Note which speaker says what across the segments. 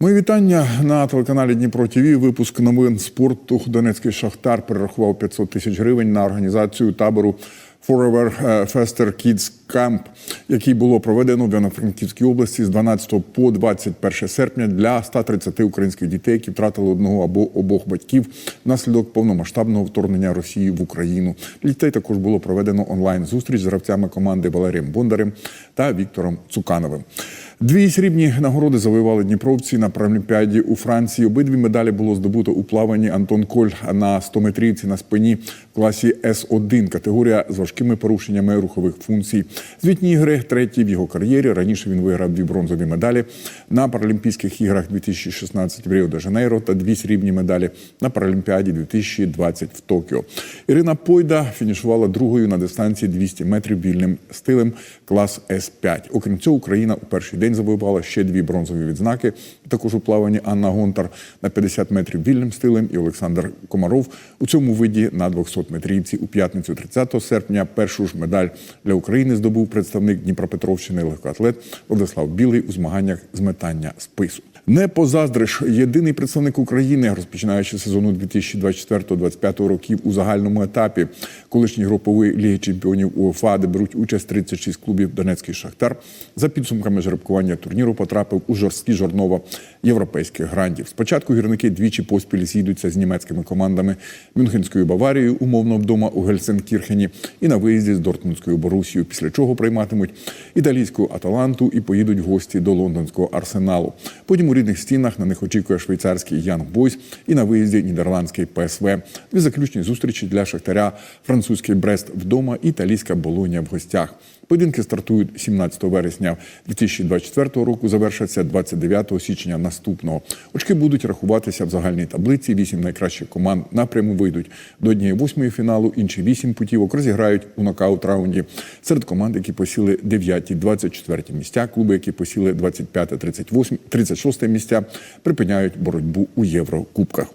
Speaker 1: Мої вітання на телеканалі Дніпро ТВ. Випуск новин спорту. Донецький шахтар перерахував 500 тисяч гривень на організацію табору Forever Faster Kids Camp, який було проведено в Івано-Франківській області з 12 по 21 серпня для 130 українських дітей, які втратили одного або обох батьків внаслідок повномасштабного вторгнення Росії в Україну. Дітей також було проведено онлайн зустріч з гравцями команди Валерієм Бондарем та Віктором Цукановим. Дві срібні нагороди завоювали дніпровці на Паралімпіаді у Франції. Обидві медалі було здобуто у плаванні Антон Коль на 100-метрівці на спині в класі С1, категорія з важкими порушеннями рухових функцій. Звітні ігри треті в його кар'єрі. Раніше він виграв дві бронзові медалі на Паралімпійських іграх 2016 в Ріо-де-Жанейро та дві срібні медалі на Паралімпіаді 2020 в Токіо. Ірина Пойда фінішувала другою на дистанції 200 метрів вільним стилем клас С5. Окрім цього, Україна у перший день завоювала ще дві бронзові відзнаки. Також у плаванні Анна Гонтар на 50 метрів вільним стилем і Олександр Комаров у цьому виді на 200 метрівці у п'ятницю 30 серпня. Першу ж медаль для України здобув представник Дніпропетровщини легкоатлет Владислав Білий у змаганнях з метання спису. Не позаздриш єдиний представник України, розпочинаючи сезону 2024-2025 років у загальному етапі колишньої групової ліги чемпіонів УЄФА, де беруть участь 36 клубів Донецький Шахтар. За підсумками жеребкування турніру потрапив у жорсткі жорнова європейських грандів. Спочатку гірники двічі поспіль зійдуться з німецькими командами Мюнхенською Баварією, умовно вдома у Гельсенкірхені, і на виїзді з Дортмундською Борусією, після чого прийматимуть італійську Аталанту і поїдуть в гості до лондонського арсеналу. Потім у рідних стінах на них очікує швейцарський Янг Бойс і на виїзді нідерландський ПСВ. Дві заключні зустрічі для Шахтаря, французький Брест вдома, італійська Болоня в гостях. Поєдинки стартують 17 вересня 2024 року, завершаться 29 січня наступного. Очки будуть рахуватися в загальній таблиці. Вісім найкращих команд напряму вийдуть до однієї восьмої фіналу. Інші вісім путівок розіграють у нокаут раунді серед команд, які посіли 9 24 місця. Клуби, які посіли 25 38 36 місця, припиняють боротьбу у Єврокубках.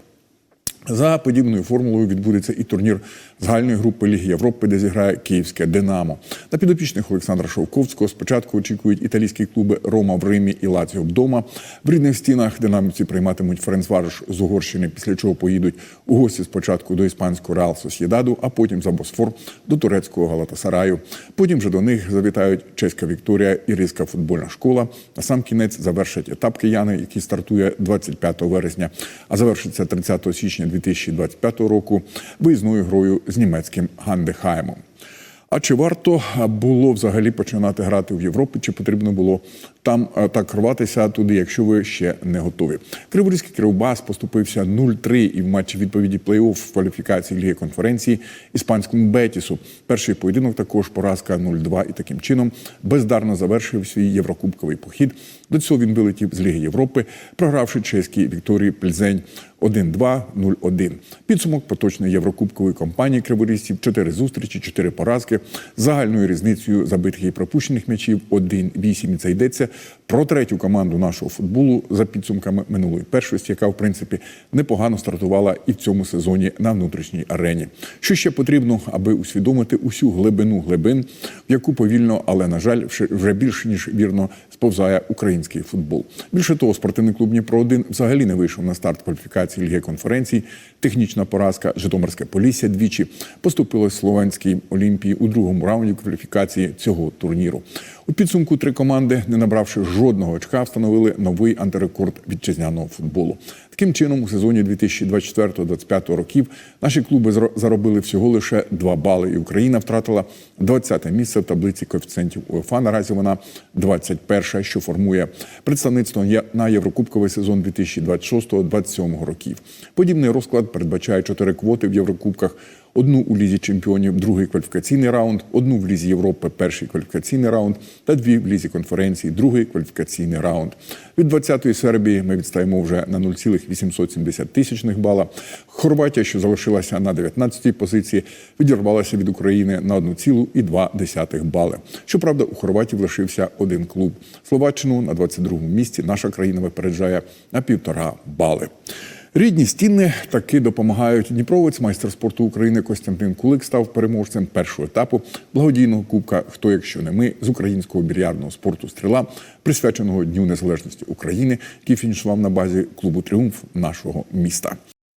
Speaker 1: За подібною формулою відбудеться і турнір загальної групи Ліги Європи, де зіграє Київське Динамо. На підопічних Олександра Шовковського спочатку очікують італійські клуби Рома в Римі і Лаціо вдома. В рідних стінах динамівці прийматимуть Ференцварш з Угорщини, після чого поїдуть у гості спочатку до іспанського Реал Сосєдаду, а потім за Босфор до турецького Галатасараю. Потім вже до них завітають чеська Вікторія і Ризька футбольна школа. На сам кінець завершать етап кияни, який стартує 25 вересня, а завершиться 30 січня 2025 року виїзною грою з німецьким Гандехаймом. А чи варто було взагалі починати грати в Європі? Чи потрібно було там так рватися туди, якщо ви ще не готові? Криворізький Кривбас поступився 0-3 і в матчі відповіді плей-офф в кваліфікації Ліги конференції іспанському Бетісу. Перший поєдинок також поразка 0-2 і таким чином бездарно завершив свій єврокубковий похід. До цього він вилетів з Ліги Європи, програвши чеській Вікторії Пльзень 1-2-0-1. Підсумок поточної єврокубкової кампанії криворізців – 4 зустрічі, 4 поразки загальною різницею забитих і пропущених м'ячів 1-8. І це йдеться про третю команду нашого футболу за підсумками минулої першості, яка в принципі непогано стартувала і в цьому сезоні на внутрішній арені. Що ще потрібно, аби усвідомити усю глибину глибин, в яку повільно, але на жаль, вже більш ніж вірно сповзає український футбол. Більше того, спортивний клуб Дніпро 1 взагалі не вийшов на старт кваліфікації Ліги конференцій. Технічна поразка Житомирське Полісся двічі поступилось Словенській Олімпії у другому раунді кваліфікації цього турніру. У підсумку три команди, не набравши жодного очка, встановили новий антирекорд вітчизняного футболу. Таким чином, у сезоні 2024-2025 років наші клуби заробили всього лише 2 бали, і Україна втратила 20-те місце в таблиці коефіцієнтів УЄФА. Наразі вона 21-ша, що формує представництво на Єврокубковий сезон 2026-2027 років. Подібний розклад передбачає чотири квоти в Єврокубках. Одну у лізі чемпіонів, другий кваліфікаційний раунд, одну в лізі Європи, перший кваліфікаційний раунд, та дві в лізі конференції, другий кваліфікаційний раунд. Від 20-ї Сербії ми відстаємо вже на 0,870 тисячних бала. Хорватія, що залишилася на 19-й позиції, відірвалася від України на 1,2 бали. Щоправда, у Хорватії лишився один клуб. Словаччину на 22-му місці наша країна випереджає на півтора бали. Рідні стіни таки допомагають. Дніпровець, майстер спорту України Костянтин Кулик став переможцем першого етапу благодійного кубка Хто, якщо не ми з українського більярдного спорту Стріла, присвяченого Дню Незалежності України, який фінішував на базі клубу Тріумф нашого міста.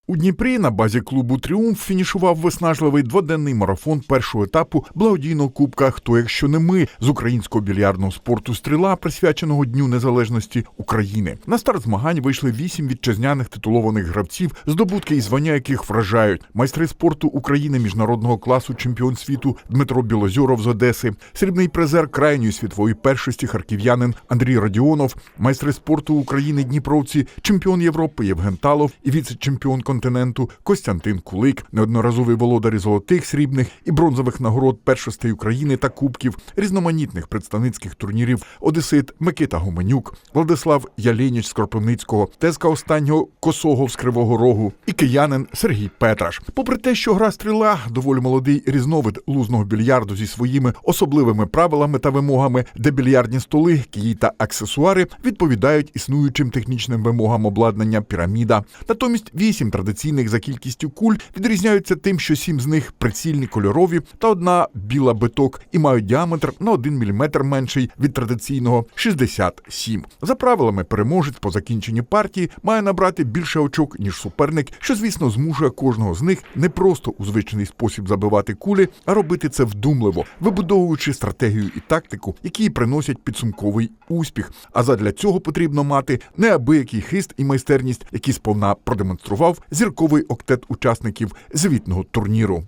Speaker 1: У Дніпрі на базі клубу Тріумф фінішував виснажливий дводенний марафон першого етапу благодійного кубка Хто, якщо не ми з українського більярдного спорту Стріла, присвяченого Дню Незалежності України. На старт змагань вийшли вісім вітчизняних титулованих гравців, здобутки і звання яких вражають майстри спорту України міжнародного класу, чемпіон світу Дмитро Білозьоров з Одеси, срібний призер крайньої світової першості харків'янин Андрій Радіонов, майстри спорту України Дніпровці, чемпіон Європи Євген Талов і віце-чемпіон континенту Костянтин Кулик, неодноразовий володарі золотих, срібних і бронзових нагород першостей України та кубків, різноманітних представницьких турнірів Одесит Микита Гуменюк, Владислав Яленіч з Кропивницького, тезка останнього Косого з Кривого Рогу і киянин Сергій Петраш. Попри те, що гра стріла доволі молодий різновид лузного більярду зі своїми особливими правилами та вимогами, де більярдні столи, кії та аксесуари відповідають існуючим технічним вимогам обладнання піраміда. Натомість вісім традиційних за кількістю куль відрізняються тим, що сім з них прицільні кольорові та одна біла биток і мають діаметр на 1 мм менший від традиційного 67. За правилами, переможець по закінченні партії має набрати більше очок, ніж суперник, що, звісно, змушує кожного з них не просто у звичний спосіб забивати кулі, а робити це вдумливо, вибудовуючи стратегію і тактику, які приносять підсумковий успіх. А задля цього потрібно мати неабиякий хист і майстерність, які сповна продемонстрував зірковий октет учасників звітного турніру.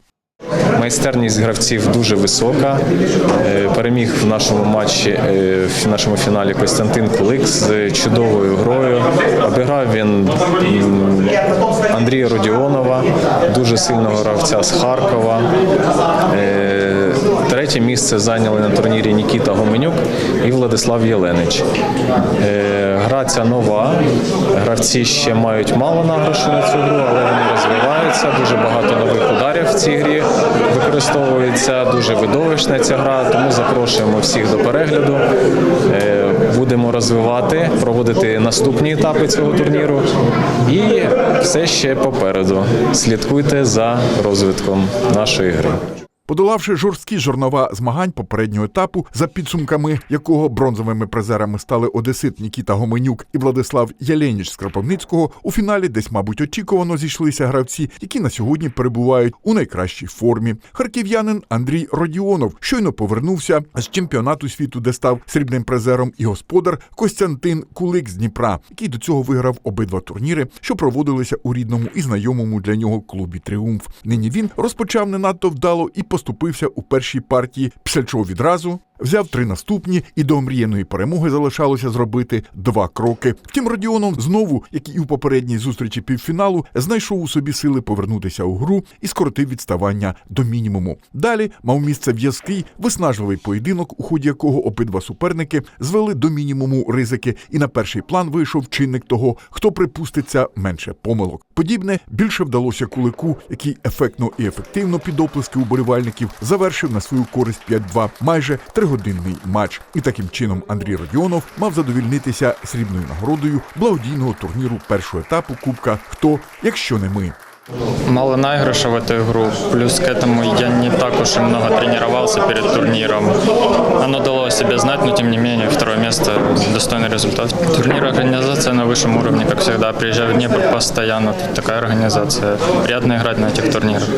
Speaker 2: Майстерність гравців дуже висока. Е, Переміг в нашому матчі, е, в нашому фіналі Костянтин Кулик з чудовою грою. Обіграв він Андрія Родіонова, дуже сильного гравця з Харкова. Третє місце зайняли на турнірі Нікіта Гоменюк і Владислав Єленич. Е, Гра ця нова. Гравці ще мають мало награшу на цю гру, але вони розвиваються. Дуже багато нових ударів в цій грі використовується. Дуже видовищна ця гра, тому запрошуємо всіх до перегляду. Е, Будемо розвивати, проводити наступні етапи цього турніру. І все ще попереду. Слідкуйте за розвитком нашої гри.
Speaker 1: Подолавши жорсткі жорнова змагань попереднього етапу, за підсумками якого бронзовими призерами стали Одесит Нікіта Гоменюк і Владислав Яленіч з Кропивницького, у фіналі десь, мабуть, очікувано зійшлися гравці, які на сьогодні перебувають у найкращій формі. Харків'янин Андрій Родіонов щойно повернувся з чемпіонату світу, де став срібним призером, і господар Костянтин Кулик з Дніпра, який до цього виграв обидва турніри, що проводилися у рідному і знайомому для нього клубі Тріумф. Нині він розпочав не надто вдало і поступився у першій партії, після відразу взяв три наступні, і до омріяної перемоги залишалося зробити два кроки. Втім, Родіонов знову, як і у попередній зустрічі півфіналу, знайшов у собі сили повернутися у гру і скоротив відставання до мінімуму. Далі мав місце в'язкий виснажливий поєдинок, у ході якого обидва суперники звели до мінімуму ризики, і на перший план вийшов чинник того, хто припуститься менше помилок. Подібне більше вдалося кулику, який ефектно і ефективно під оплески уболівальників завершив на свою користь 5-2 майже тригодинний матч. І таким чином Андрій Родіонов мав задовільнитися срібною нагородою благодійного турніру першого етапу Кубка Хто, якщо не ми.
Speaker 3: Мало наигрыша в эту игру, плюс к этому я не так уж и много тренировался перед турниром. Оно дало о себе знать, но тем не менее второе место – достойный результат. Турнир организация на высшем уровне, как всегда. Приезжаю в Днепр постоянно, тут такая организация. Приятно играть на этих турнирах.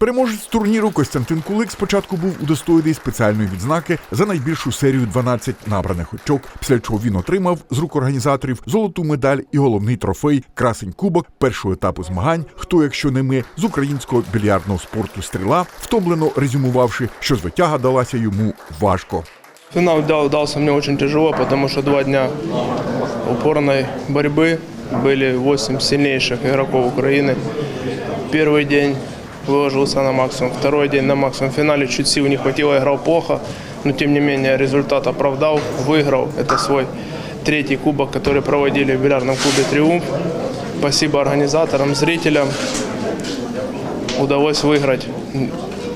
Speaker 1: Переможець турніру Костянтин Кулик спочатку був удостоєний спеціальної відзнаки за найбільшу серію 12 набраних очок, після чого він отримав з рук організаторів золоту медаль і головний трофей Красень Кубок першого етапу змагань. Хто, якщо не ми, з українського більярдного спорту стріла, втомлено резюмувавши, що звитяга далася йому важко.
Speaker 4: Финал да, дался мне очень тяжело, потому что два дня упорной борьбы были 8 сильнейших игроков Украины. Первый день выложился на максимум, второй день на максимум. В финале чуть сил не хватило, играл плохо, но тем не менее результат оправдал, выиграл. Это свой третий кубок, который проводили в бильярдном клубе «Триумф». Спасибо организаторам, зрителям. Удалось выиграть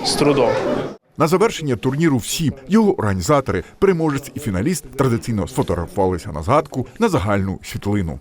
Speaker 4: с трудом.
Speaker 1: На завершення турніру всі його організатори, переможець і фіналіст традиційно сфотографувалися на згадку на загальну світлину.